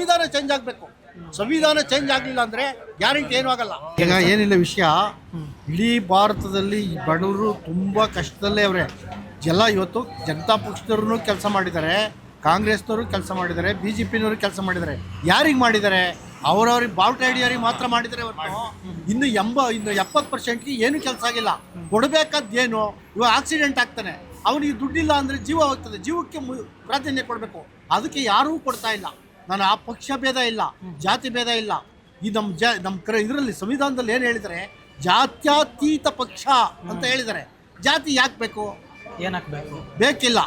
ಸಂವಿಧಾನ ಚೇಂಜ್ ಆಗಬೇಕು. ಸಂವಿಧಾನ ಚೇಂಜ್ ಆಗಲಿಲ್ಲ ಅಂದರೆ ಗ್ಯಾರಂಟಿ ಏನೂ ಆಗಲ್ಲ. ಈಗ ಏನಿಲ್ಲ ವಿಷಯ, ಇಡೀ ಭಾರತದಲ್ಲಿ ಬಡವರು ತುಂಬ ಕಷ್ಟದಲ್ಲೇ ಅವರೇ. ಎಲ್ಲ ಇವತ್ತು ಜನತಾ ಪಕ್ಷದವ್ರೂ ಕೆಲಸ ಮಾಡಿದ್ದಾರೆ, ಕಾಂಗ್ರೆಸ್ನವರು ಕೆಲಸ ಮಾಡಿದ್ದಾರೆ ಬಿ ಜೆ ಪಿನವರು ಕೆಲಸ ಮಾಡಿದ್ದಾರೆ. ಯಾರಿಗೆ ಮಾಡಿದ್ದಾರೆ? ಅವರವ್ರಿಗೆ ಬಾವುಟ ಹಿಡಿಯೋರಿಗೆ ಮಾತ್ರ ಮಾಡಿದರೆ ಇನ್ನು ಎಂಬ, ಇನ್ನು ಎಪ್ಪತ್ತು ಪರ್ಸೆಂಟ್ಗೆ ಏನು ಕೆಲಸ ಆಗಿಲ್ಲ. ಕೊಡಬೇಕಾದ್ದು ಏನು ಇವಾಗ ಆಕ್ಸಿಡೆಂಟ್ ಆಗ್ತಾನೆ. ಅವನಿಗೆ ದುಡ್ಡಿಲ್ಲ ಅಂದರೆ ಜೀವ ಹೋಗ್ತದೆ. ಜೀವಕ್ಕೆ ಪ್ರಾಧಾನ್ಯ ಕೊಡಬೇಕು. ಅದಕ್ಕೆ ಯಾರೂ ಕೊಡ್ತಾ ಇಲ್ಲ. ನಾನು ಆ ಪಕ್ಷ ಭೇದ ಇಲ್ಲ ಜಾತಿ ಭೇದ ಇಲ್ಲ. ಈ ನಮ್ಮ ಜ ನಮ್ಮ ಕ್ರ ಇದರಲ್ಲಿ ಸಂವಿಧಾನದಲ್ಲಿ ಏನು ಹೇಳಿದರೆ ಜಾತ್ಯತೀತ ಪಕ್ಷ ಅಂತ ಹೇಳಿದ್ದಾರೆ ಜಾತಿ ಯಾಕೆ ಬೇಕು? ಏನಕ್ಕೆ ಹಾಕ್ಬೇಕು ಬೇಕಿಲ್ಲ.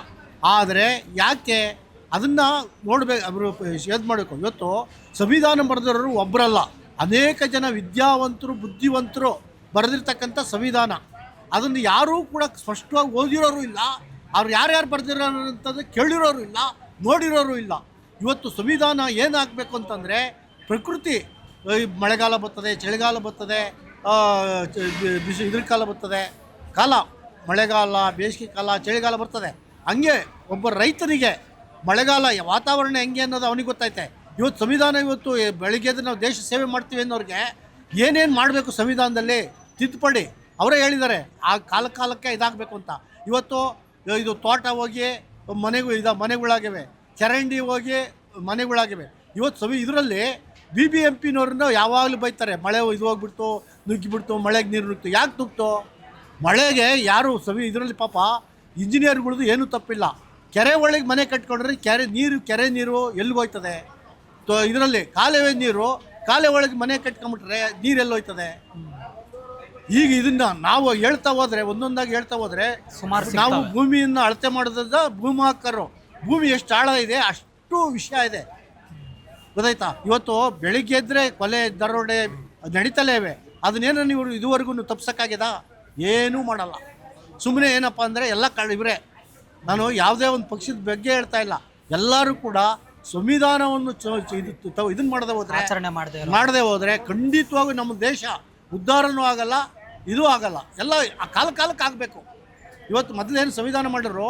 ಆದರೆ ಯಾಕೆ? ಅದನ್ನು ನೋಡಬೇಕು ಅವರು ಇದು ಮಾಡಬೇಕು. ಇವತ್ತು ಸಂವಿಧಾನ ಬರೆದಿರೋರು ಒಬ್ಬರಲ್ಲ ಅನೇಕ ಜನ ವಿದ್ಯಾವಂತರು ಬುದ್ಧಿವಂತರು ಬರೆದಿರ್ತಕ್ಕಂಥ ಸಂವಿಧಾನ. ಅದನ್ನು ಯಾರೂ ಕೂಡ ಸ್ಪಷ್ಟವಾಗಿ ಓದಿರೋರು ಇಲ್ಲ. ಅವ್ರು ಯಾರ್ಯಾರು ಬರೆದಿರೋಂಥದ್ದು ಕೇಳಿರೋರು ಇಲ್ಲ ನೋಡಿರೋರು ಇಲ್ಲ. ಇವತ್ತು ಸಂವಿಧಾನ ಏನಾಗಬೇಕು ಅಂತಂದರೆ ಪ್ರಕೃತಿ ಮಳೆಗಾಲ ಬರ್ತದೆ, ಚಳಿಗಾಲ ಬರ್ತದೆ ಬಿಸಿ ಇದ್ರ ಕಾಲ ಬರ್ತದೆ, ಕಾಲ, ಮಳೆಗಾಲ, ಬೇಸಿಗೆ ಕಾಲ, ಚಳಿಗಾಲ ಬರ್ತದೆ. ಹಂಗೆ ಒಬ್ಬ ರೈತನಿಗೆ ಮಳೆಗಾಲ ವಾತಾವರಣ ಹೆಂಗೆ ಅನ್ನೋದು ಅವನಿಗೆ ಗೊತ್ತೈತೆ ಇವತ್ತು ಸಂವಿಧಾನ ಇವತ್ತು ಎ- ಬೆಳಿಗ್ಗೆ ಎದ್ದು ನಾವು ದೇಶ ಸೇವೆ ಮಾಡ್ತೀವಿ ಅನ್ನೋರಿಗೆ ಏನೇನು ಮಾಡಬೇಕು ಸಂವಿಧಾನದಲ್ಲಿ ತಿದ್ದುಪಡಿ, ಅವರೇ ಹೇಳಿದ್ದಾರೆ, ಆ ಕಾಲ ಕಾಲಕ್ಕೆ ಇದಾಗಬೇಕು ಅಂತ. ಇವತ್ತು, ಇದು ತೋಟ ಹೋಗಿ ಮನೆಗೂ, ಇದು ಮನೆಗಳಾಗಿವೆ. ಚರಂಡಿ ಹೋಗಿ ಮನೆಗಳಾಗಿವೆ. ಇವತ್ತು ಸವಿ ಇದರಲ್ಲಿ ಬಿ ಬಿ ಎಂ ಪಿನವ್ರನ್ನ ಯಾವಾಗಲೂ ಬೈತಾರೆ. ಮಳೆ ಇದು ಹೋಗ್ಬಿಡ್ತು ನುಗ್ಗಿಬಿಡ್ತು ಮಳೆಗೆ ನೀರು ನುಗ್ತು ಯಾಕೆ ನುಗ್ತು ಮಳೆಗೆ ಯಾರು ಸವಿ ಇದರಲ್ಲಿ ಪಾಪ ಇಂಜಿನಿಯರ್ಗಳದ್ದು ಏನೂ ತಪ್ಪಿಲ್ಲ. ಕೆರೆ ಒಳಗೆ ಮನೆ ಕಟ್ಕೊಂಡ್ರೆ ಕೆರೆ ನೀರು ಕೆರೆ ನೀರು ಎಲ್ಲಿಗೋಯ್ತದೆ ತೊ ಇದರಲ್ಲಿ ಕಾಲುವೆ ನೀರು ಕಾಲೆ ಒಳಗೆ ಮನೆ ಕಟ್ಕೊಂಬಿಟ್ರೆ ನೀರು ಎಲ್ಲಿ ಹೋಯ್ತದೆ? ಈಗ ಇದನ್ನ ನಾವು ಹೇಳ್ತಾ ಹೋದ್ರೆ ಒಂದೊಂದಾಗಿ ಹೇಳ್ತಾ ಹೋದ್ರೆ ಸುಮಾರು ನಾವು. ಭೂಮಿಯನ್ನು ಅಳತೆ ಮಾಡೋದ್ರಿಂದ ಭೂಮಾಕರು. ಭೂಮಿ ಎಷ್ಟು ಆಳ ಇದೆ ಅಷ್ಟು ವಿಷಯ ಇದೆ. ಗೊತ್ತಾಯ್ತಾ? ಇವತ್ತು ಬೆಳಿಗ್ಗೆ ಎದ್ರೆ ಕೊಲೆ ದರೋಡೆ ನಡೀತಲೇ ಇವೆ. ಅದನ್ನೇನೋ ನೀವು ಇದುವರೆಗೂ ತಪ್ಸಕ್ಕಾಗ್ಯದ? ಏನೂ ಮಾಡಲ್ಲ. ಸುಮ್ಮನೆ ಏನಪ್ಪ ಅಂದರೆ ಎಲ್ಲ ಇವರೇ. ನಾನು ಯಾವುದೇ ಒಂದು ಪಕ್ಷದ ಬಗ್ಗೆ ಹೇಳ್ತಾ ಇಲ್ಲ. ಎಲ್ಲರೂ ಕೂಡ ಸಂವಿಧಾನವನ್ನು ಇದು ಇದನ್ನು ಇದನ್ನ ಮಾಡದೆ ಹೋದ್ರೆ ಆಚರಣೆ ಮಾಡದೆ ಮಾಡದೆ ಹೋದರೆ ಖಂಡಿತವಾಗೂ ನಮ್ಮ ದೇಶ ಉದ್ಧಾರನೂ ಆಗಲ್ಲ ಇದು ಆಗಲ್ಲ. ಎಲ್ಲ ಆ ಕಾಲ ಕಾಲಕ್ಕೆ ಆಗಬೇಕು. ಇವತ್ತು ಮೊದಲೇನು ಸಂವಿಧಾನ ಮಾಡಿದ್ರು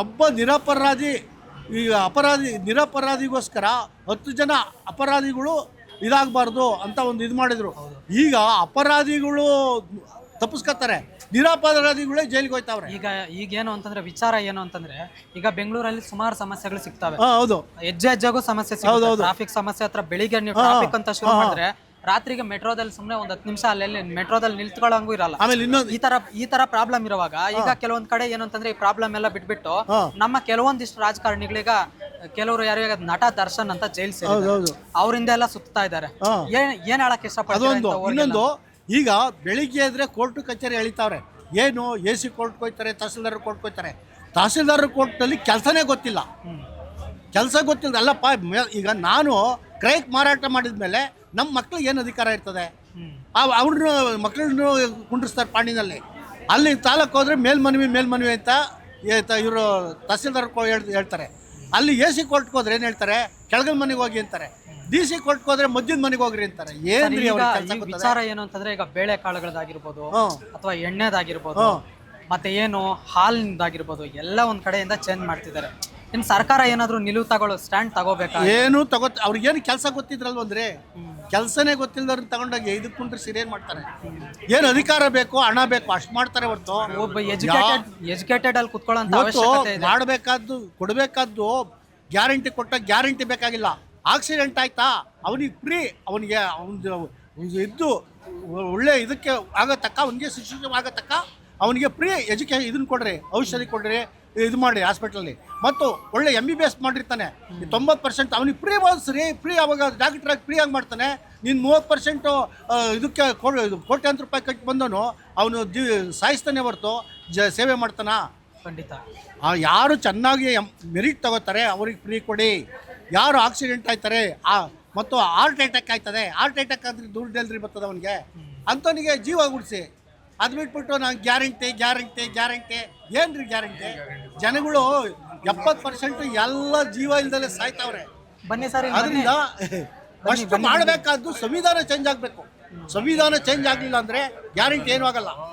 ಒಬ್ಬ ನಿರಪರಾಧಿ ಈಗ ಅಪರಾಧಿ ನಿರಪರಾಧಿಗೋಸ್ಕರ ಹತ್ತು ಜನ ಅಪರಾಧಿಗಳು ಇದಾಗಬಾರ್ದು ಅಂತ ಒಂದು ಇದು ಮಾಡಿದರು. ಈಗ ಅಪರಾಧಿಗಳು ತಪ್ಪಿಸ್ಕೊತಾರೆ ನಿರಪರಾಧಿಗಳೇ ಜೈಲಿಗೆ ಹೋಯ್ತಾವ್ರೆ. ಈಗ ಈಗ ಏನು ಅಂತಂದ್ರೆ ವಿಚಾರ ಏನು ಅಂತಂದ್ರೆ ಈಗ ಬೆಂಗಳೂರಲ್ಲಿ ಸುಮಾರು ಸಮಸ್ಯೆಗಳು ಸಿಗ್ತವೆ. ಹೌದು. ಹೆಜ್ಜೆ ಹೆಜ್ಜೆಗೂ ಸಮಸ್ಯೆ. ಟ್ರಾಫಿಕ್ ಸಮಸ್ಯೆ ಹತ್ರ ಬೆಳಿಗ್ಗೆ ನೀವು ಟ್ರಾಫಿಕ್ ಅಂತ ಶುರು. ಮಾಡಿದ್ರೆ ರಾತ್ರಿಗೆ ಮೆಟ್ರೋದಲ್ಲಿ ಸುಮ್ಮನೆ ಒಂದ್ ಹತ್ತು ನಿಮಿಷ ಅಲ್ಲಿ ಮೆಟ್ರೋದಲ್ಲಿ ನಿಲ್ತ್ಕೊಳ್ಳಂಗೂ ಇರಲ್ಲ. ಆಮೇಲೆ ಇನ್ನೊಂದು ಈ ತರ ಈ ತರ ಪ್ರಾಬ್ಲಮ್ ಇರುವಾಗ ಈಗ ಕೆಲವೊಂದ್ ಕಡೆ ಏನಂತಂದ್ರೆ ಈ ಪ್ರಾಬ್ಲಮ್ ಎಲ್ಲ ಬಿಟ್ಬಿಟ್ಟು. ನಮ್ಮ ಕೆಲವೊಂದಿಷ್ಟು ರಾಜಕಾರಣಿಗಳೀಗ ಕೆಲವರು ಯಾರು ಈಗ ನಟ ದರ್ಶನ್ ಅಂತ ಜೈಲ್ ಸೇರಿ ಹೌದು ಹೌದು. ಅವರಿಂದ ಎಲ್ಲ ಸುತ್ತಾ ಇದ್ದಾರೆ. ಹಾ. ಏನ್ ಏನ್ ಹೇಳಕ್ ಇಷ್ಟಪಡ್ತಾರೆ ಅದೊಂದು. ಇನ್ನೊಂದು ಈಗ ಬೆಳಿಗ್ಗೆ ಎದ್ರೆ ಕೋರ್ಟು ಕಚೇರಿ ಎಳಿತಾವ್ರೆ. ಏನು? ಎ ಸಿ ಕೋರ್ಟ್ ಕೋಯ್ತಾರೆ ತಹಸೀಲ್ದಾರ್ ಕೋರ್ಟ್ ಹೋಗ್ತಾರೆ ತಹಸೀಲ್ದಾರ್ ಕೋರ್ಟ್ನಲ್ಲಿ ಕೆಲಸನೇ ಗೊತ್ತಿಲ್ಲ. ಕೆಲಸ ಗೊತ್ತಿಲ್ಲ. ಅಲ್ಲಪ್ಪ ಮೇ- ಈಗ ನಾನು ಕ್ರೈಕ್ ಮಾರಾಟ ಮಾಡಿದ ಮೇಲೆ ನಮ್ಮ ಮಕ್ಳಿಗೆ ಏನು ಅಧಿಕಾರ ಇರ್ತದೆ? ಅವ್ರನ್ನ ಮಕ್ಕಳನ್ನು ಕುಂಡ್ರಿಸ್ತಾರೆ ಪಾಣಿನಲ್ಲಿ. ಅಲ್ಲಿ ತಾಲೂಕು ಹೋದ್ರೆ ಮೇಲ್ಮನವಿ ಮೇಲ್ಮನವಿ ಅಂತ ಇವರು ತಹಸೀಲ್ದಾರ್ ಹೇಳ್ತಾರೆ. ಅಲ್ಲಿ ಎ ಸಿ ಕೋರ್ಟ್ಗೆ ಹೋದ್ರೆ ಏನು ಹೇಳ್ತಾರೆ? ಕೆಳಗಲ್ ಮನೆಗೆ ಹೋಗಿ ಅಂತಾರೆ. ಡಿ ಸಿ ಕೋರ್ಟ್ಗೆ ಹೋದ್ರೆ ಮಧ್ಯದ ಮನೆಗೆ ಹೋಗ್ರಿ ಅಂತಾರೆ. ಏನ್ರಿ ವಿಚಾರ ಏನು ಅಂತಂದ್ರೆ ಈಗ ಬೇಳೆ ಕಾಳುಗಳದಾಗಿರ್ಬೋದು. ಅಥವಾ ಎಣ್ಣೆದಾಗಿರ್ಬೋದು ಮತ್ತೆ ಏನು ಹಾಲಿಂದಾಗಿರ್ಬೋದು ಎಲ್ಲ ಒಂದ್ ಕಡೆಯಿಂದ ಚೇಂಜ್ ಮಾಡ್ತಿದ್ದಾರೆ. ಇನ್ನು ಸರ್ಕಾರ ಏನಾದ್ರು ನಿಲುವು ತಗೊಳ್ಳೋ ಸ್ಟ್ಯಾಂಡ್ ತಗೋಬೇಕಾ? ಏನು ತಗೋತ ಅವ್ರಿಗೇನು ಕೆಲಸ ಗೊತ್ತಿದ್ರಲ್ವಂದ್ರೆ ಕೆಲಸನೇ ಗೊತ್ತಿಲ್ಲದವ್ರನ್ನ ತಗೊಂಡೋಗಿ ಇದಕ್ಕೆ ಕುಂಡ್ರೆ ಸಿರಿ ಏನ್ ಮಾಡ್ತಾರೆ? ಏನು ಅಧಿಕಾರ ಬೇಕು ಹಣ ಬೇಕು ಅಷ್ಟು ಮಾಡ್ತಾರೆ ಹೊರತು. ಒಬ್ಬ ಎಜುಕೇಟೆಡ್ ಎಜುಕೇಟೆಡ್ ಅಲ್ಲಿ ಕುತ್ಕೊಳ್ಳೋ ಅವಶ್ಯಕತೆ ಇದೆ. ಮಾಡಬೇಕಾದ್ದು ಕೊಡಬೇಕಾದ್ದು ಗ್ಯಾರಂಟಿ ಕೊಟ್ಟ ಗ್ಯಾರಂಟಿ ಬೇಕಾಗಿಲ್ಲ. ಆಕ್ಸಿಡೆಂಟ್ ಆಯ್ತಾ? ಅವನಿಗೆ ಫ್ರೀ. ಅವನಿಗೆ ಅವನಿಗೆ ಇದ್ದು ಒಳ್ಳೆ ಇದಕ್ಕೆ ಆಗತಕ್ಕ ಅವನಿಗೆ ಶಿಕ್ಷಣ ಆಗತಕ್ಕ ಅವನಿಗೆ ಫ್ರೀ ಎಜುಕೇಶನ್ ಇದನ್ನ ಕೊಡ್ರಿ ಔಷಧಿ ಕೊಡ್ರಿ ಇದು ಮಾಡಿ ಹಾಸ್ಪಿಟ್ಲಲ್ಲಿ ಮತ್ತು ಒಳ್ಳೆ ಎಂ ಬಿ ಬಿ ಎಸ್ ಮಾಡಿರ್ತಾನೆ. ತೊಂಬತ್ತು ಪರ್ಸೆಂಟ್ ಅವನಿಗೆ ಫ್ರೀ ಮಾಡಿಸ್ರಿ ಫ್ರೀ ಅವಾಗ ಡಾಕ್ಟ್ರಾಗಿ ಫ್ರೀ ಆಗಿ ಮಾಡ್ತಾನೆ. ನೀನು ಮೂವತ್ತು ಪರ್ಸೆಂಟು ಇದಕ್ಕೆ ಕೋಟ್ಯಾಂತರ ರೂಪಾಯಿ ಕಟ್ಟಿ ಬಂದನು ಅವನು ಜೀ ಸಾಯಿಸ್ತಾನೆ ಹೊರತು ಜ ಸೇವೆ ಮಾಡ್ತಾನ. ಖಂಡಿತ. ಯಾರು ಚೆನ್ನಾಗಿ ಮೆರಿಟ್ ತಗೋತಾರೆ ಅವ್ರಿಗೆ ಫ್ರೀ ಕೊಡಿ. ಯಾರು ಆಕ್ಸಿಡೆಂಟ್ ಆಯ್ತಾರೆ ಆ ಮತ್ತು ಹಾರ್ಟ್ ಅಟ್ಯಾಕ್ ಆಯ್ತದೆ ಹಾರ್ಟ್ ಅಟ್ಯಾಕ್ ಆದ್ರೆ ದುಡ್ಡು ಬರ್ತದೆ ಅವನಿಗೆ. ಅಂಥವನಿಗೆ ಜೀವ ಉಳಿಸಿ ಅದು ಬಿಟ್ಬಿಟ್ಟು ನಾನು ಗ್ಯಾರಂಟಿ ಗ್ಯಾರಂಟಿ ಗ್ಯಾರಂಟಿ ರೀ ಗ್ಯಾರಂಟಿ ಜನಗಳು ಎಪ್ಪತ್ತು ಪರ್ಸೆಂಟ್ ಎಲ್ಲ ಜೀವ ಇಲ್ದಲೆ ಸಾಯ್ತಾವ್ರೆ. ಬನ್ನಿ ಸರ್ ಅದರಿಂದ ಫಸ್ಟ್ ಮಾಡಬೇಕಾದ್ದು ಸಂವಿಧಾನ ಚೇಂಜ್ ಆಗಬೇಕು. ಸಂವಿಧಾನ ಚೇಂಜ್ ಆಗಲಿಲ್ಲ ಅಂದರೆ ಗ್ಯಾರಂಟಿ ಏನೂ ಆಗಲ್ಲ.